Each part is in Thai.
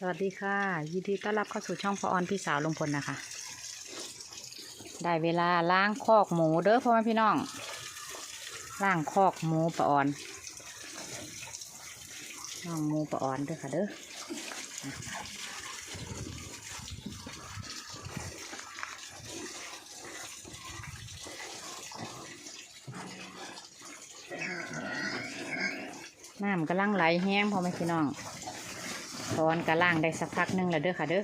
สวัสดีค่ะ ยินดีต้อนรับเข้าสู่ช่องพอออนพี่สาวลุงพลนะคะ ได้เวลาล้างคอกหมูเด้อพ่อแม่พี่น้องล้างคอกหมูปออนล้างหมูปออนเด้อค่ะเด้อน้ำกำลังไหลแห้งพ่อแม่พี่น้อง ตอนกระล่างได้สักพักหนึงแล้วเด้อค่ะเด้อ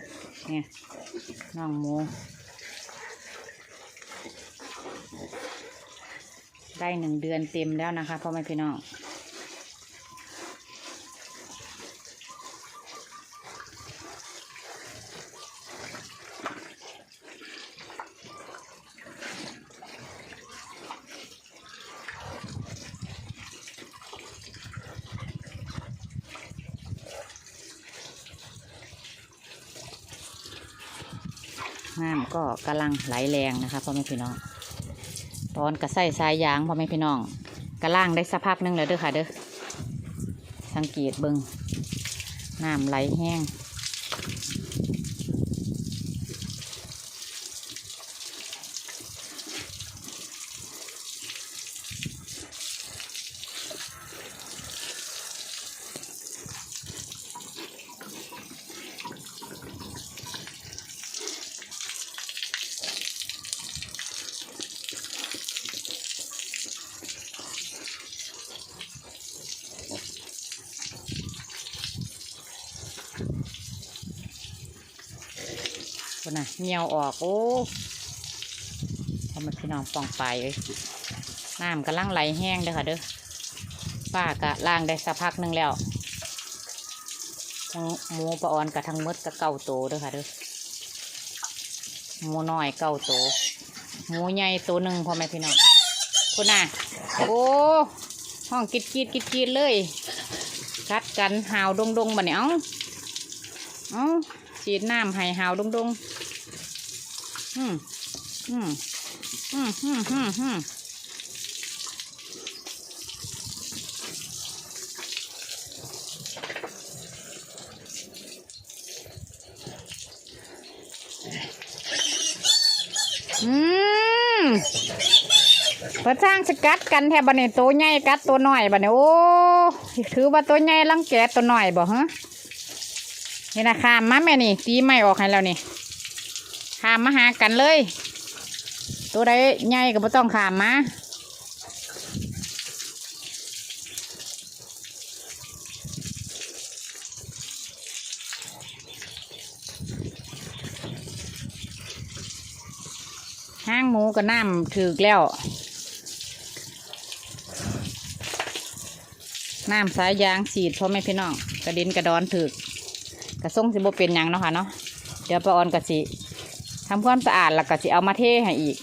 เนี่ยน้องหมู ได้หนึ่งเดือนเต็มแล้วนะคะพ่อแม่พี่น้อง น้ำก็กำลังไหลแรงนะคะพ่อแม่พี่น้อง ตอนกระใส่สายยางพ่อแม่พี่น้องกระล่างได้สักพักหนึงแล้วเด้อค่ะเด้อสังเกตเบิงน้ำไหลแห้ง นน่ะเงียวออกโอ้พ่อแม่พี่น้องปองไปเลยน้ำกำลังไหลแห้งเด้อค่ะเด้อป้ากะล่างได้สักพักหนึงแล้วทั้งหมูปลาออนกับทั้งมดกับเก่าโตเด้อค่ะเด้อหมูน้อยเก่าโตหมูใหญ่ตัวหนึ่งพ่อแม่พี่น้องคุณน่ะโอ้ห้องกิดกีดกิดกีดเลยกัดกันหาวดงดงบ่เนี่ยเอ้าเอ้าฉีดน้ำให้หาวดงดง อืมอืมอืมอืมอืมอืมอืมพระช่างสกัดกันแทบบันนี้ตัวใหญ่กัดตัวหน้อยบันนี้โอ้ถือว่าตัวใหญ่ลังแกตัวหน้อยบ่ฮะนี่นะขามาแม่นี่ตีไม่ออกให้แล้วนี่ามมาหากันเลย ตัวใดใหญ่ก็บ่ต้องขามมาห้างหมูก็น้ำถือแล้ว น้ำสายยางฉีดพ่อแม่พี่น้อง กระดินกระดอนถือกระส่งสิบเป็นยังเนาะค่ะเนาะเดี๋ยวปาออนกระสิ ทำความสะอาดแล้วก็สิเอามาเทให้อีก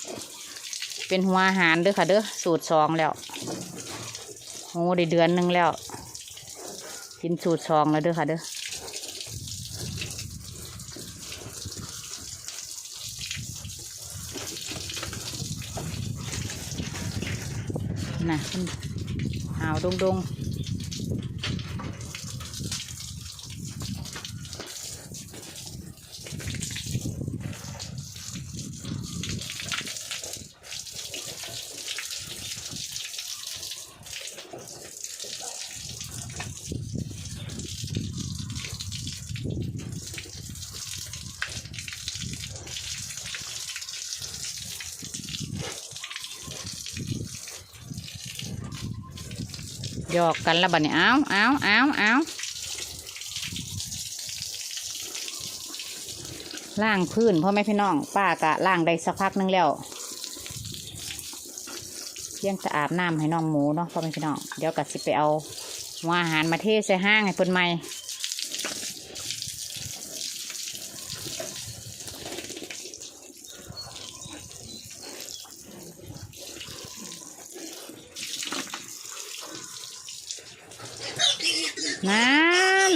เป็นหัวอาหารเด้อค่ะเด้อสูตรสองแล้วโอ้ได้เดือนหนึ่งแล้ว กินสูตรสองแล้วเด้อค่ะเด้อน่ะมันหาวดงด ยอกกันแล้วบัดนี้เอาเอาเอาเอาล่างพื้นพ่อแม่พี่น้องป้ากะล่างได้สักพักหนึงแล้วเพียงจะอาบน้ำให้น้องหมูเนาะพ่อแม่พี่น้องเดี๋ยวกะสิไปเอาหัวอาหารมาเทใส่ห้างให้เพิ่นใหม่ นั่น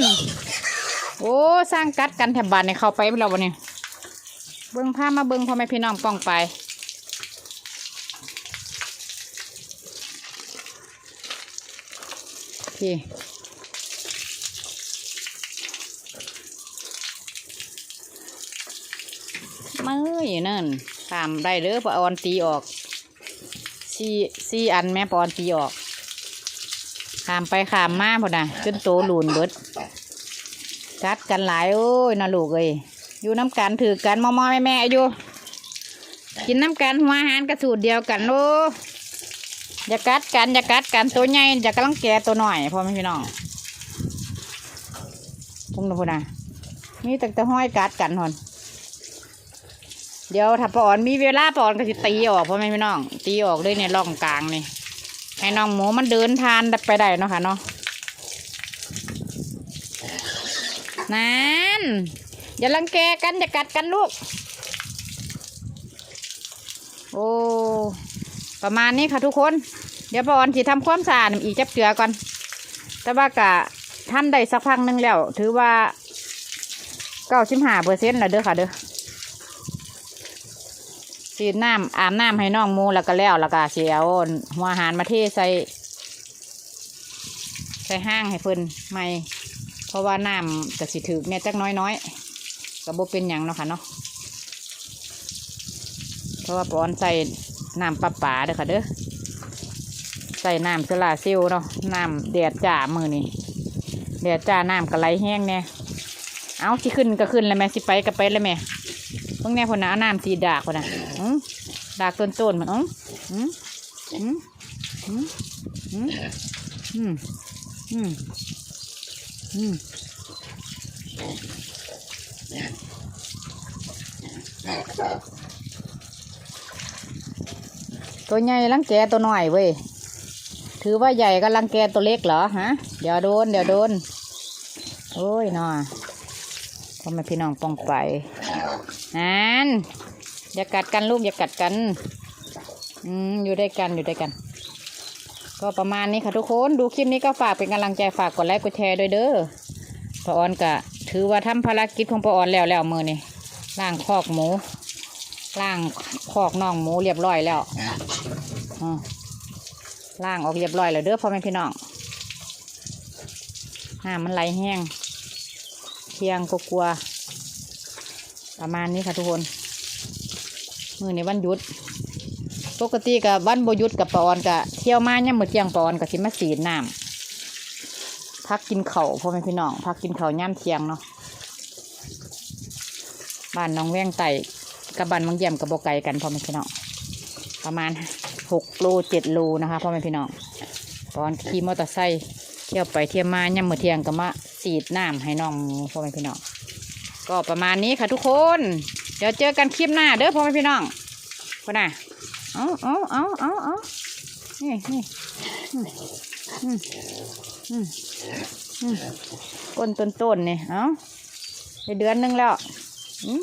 โอ้สร้างกัดกันแถบบ้านในเข้าไปเราวันนี้เบิ้งผ้ามาเบิ้งพ่อแม่พี่น้องป้องไปพี่มืออยู่นั่นตามได้หรือปอออนตีออกซีซีอันแม่ปอนตีออก ขามไปขามมาพอนะจนโตหลุนเบิดกัดกันหลายโอ้ยน่าลูกเอ้ยอยู่น้ำกันถือกันมอมอแม่แม่อยู่ กินน้ำกันหัวอาหารกระสูตรเดียวกันโลอย่ากัดกันอย่ากัดกันตัวใหญ่อย่ากำลังแก่ตัวหน่อยพ่อแม่พี่น้องพุ่งนะพุ่นะมีแต่ต่ห้อยกัดกันหอนเดี๋ยวถ้าปอนมีเวลาปอนก็จะตีออกพ่อแม่พี่น้อง ตีออกเลยในร่องกลางนี่ ให้น้องหมูมันเดินทานไปได้เนาะค่ะเนาะนั่นอย่าลังแกกันอย่ากัดกันลูก โอ้ประมาณนี้ค่ะทุกคน เดี๋ยวปอนสิทำความสะอาดอีกจับเกลือก่อน แต่ว่ากะท่านได้สักพักหนึงแล้ว ถือว่าเก้าสิบห้าเปอร์เซ็นต์แล้วเด้อค่ะเด้อ สีน้ำอาบน้ำให้น้องมูแล้วก็แล้วแล้วก็เสียวหัวอาหารมาเทใส่ใส่ห้างให้เพิ่นไม่เพราะว่าน้ำก็สิถึกเนี่ยจักน้อยน้อยๆก็บ่เป็นหยังเนาะค่ะเนาะเพราะว่าปอนใส่น้ำปลาปลาเด้อค่ะเด้อใส่น้ำสลาซลลเนาะน้ำแดดจ้ามือนี่แดดจ้าน้ำก็ไหลแห้งแน่เอาสิขึ้นก็ขึ้นแล้วแม่สิไปก็ไปแล้วแม่ เพิ่งแน่พนนะเอาน้ำสีดากพนนะอื้อดากต้นต้นมันอื้ออื้ออื้ออื้ออื้ออืมอืมอืมตัวใหญ่รังแกตัวหน้อยเว้ย ถือว่าใหญ่ก็รังแกตัวเล็กเหรอฮะ เดี๋ยวโดน เดี๋ยวโดน โอ้ยน่อพ่อแม่พี่น้องปองไป นั่นอย่ากัดกันลูกอย่ากัดกัน อืมอยู่ด้วยกันอยู่ด้วยกัน ก็ประมาณนี้ค่ะทุกคนดูคลิปนี้ก็ฝากเป็นกำลังใจฝากกดไลค์กดแชร์ด้วยเด้อปออนกะ ถือว่าทำภารกิจของปออนแล้วแล้วมือนี่ล่างคอกหมูล่างคอกน่องหมูเรียบร้อยแล้วอืมล่างออกเรียบร้อยแล้วเด้อพ่อแม่พี่น้องน้ำมันไหลแห้งเที่ยงก็กลัวๆ ประมาณนี้ค่ะทุกคนมือในวันหยุด ปกติกับวันบยุดกับปอนกับเที่ยวมาเนี่ยมือเที่ยงปอนกับสิมาสีน้ำพักกินเข่าพ่อแม่พี่น้องพักกินเข่าย่ำเที่ยงเนาะบ้านน้องแว่งไต่กับบ้านบางเยี่ยมกับโบไก่กันพ่อแม่พี่น้องประมาณหกโลเจ็ดโลนะคะพ่อแม่พี่น้องตอนขี่มอเตอร์ไซค์เที่ยวไปเที่ยวมาย่ำมือเที่ยงก็มาสีดน้ำให้น้องพ่อแม่พี่น้อง ก็ประมาณนี้ค่ะทุกคน เดี๋ยวเจอกันคลิปหน้าเด้อพ่อแม่พี่น้องคนน่ะเอาเอาเอาเอาเอานี่นี่ก้นต้นต้นๆนี่ยเอาไปเดือนหนึงแล้วอืม